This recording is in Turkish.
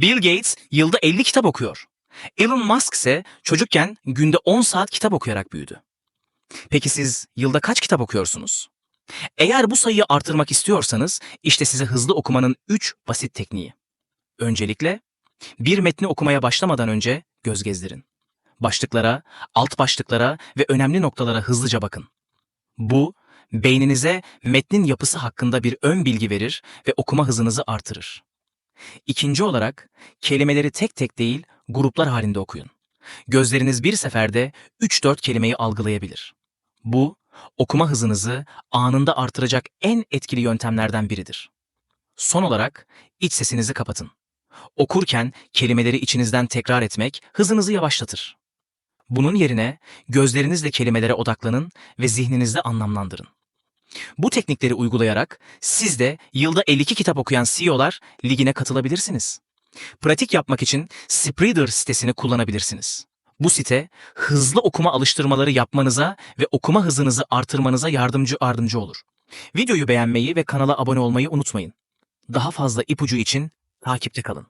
Bill Gates yılda 50 kitap okuyor. Elon Musk ise çocukken günde 10 saat kitap okuyarak büyüdü. Peki siz yılda kaç kitap okuyorsunuz? Eğer bu sayıyı artırmak istiyorsanız işte size hızlı okumanın 3 basit tekniği. Öncelikle bir metni okumaya başlamadan önce göz gezdirin. Başlıklara, alt başlıklara ve önemli noktalara hızlıca bakın. Bu, beyninize metnin yapısı hakkında bir ön bilgi verir ve okuma hızınızı artırır. İkinci olarak, kelimeleri tek tek değil, gruplar halinde okuyun. Gözleriniz bir seferde 3-4 kelimeyi algılayabilir. Bu, okuma hızınızı anında artıracak en etkili yöntemlerden biridir. Son olarak, iç sesinizi kapatın. Okurken kelimeleri içinizden tekrar etmek hızınızı yavaşlatır. Bunun yerine gözlerinizle kelimelere odaklanın ve zihninizde anlamlandırın. Bu teknikleri uygulayarak siz de yılda 52 kitap okuyan CEO'lar ligine katılabilirsiniz. Pratik yapmak için Spreader sitesini kullanabilirsiniz. Bu site hızlı okuma alıştırmaları yapmanıza ve okuma hızınızı artırmanıza yardımcı yardımcı olur. Videoyu beğenmeyi ve kanala abone olmayı unutmayın. Daha fazla ipucu için takipte kalın.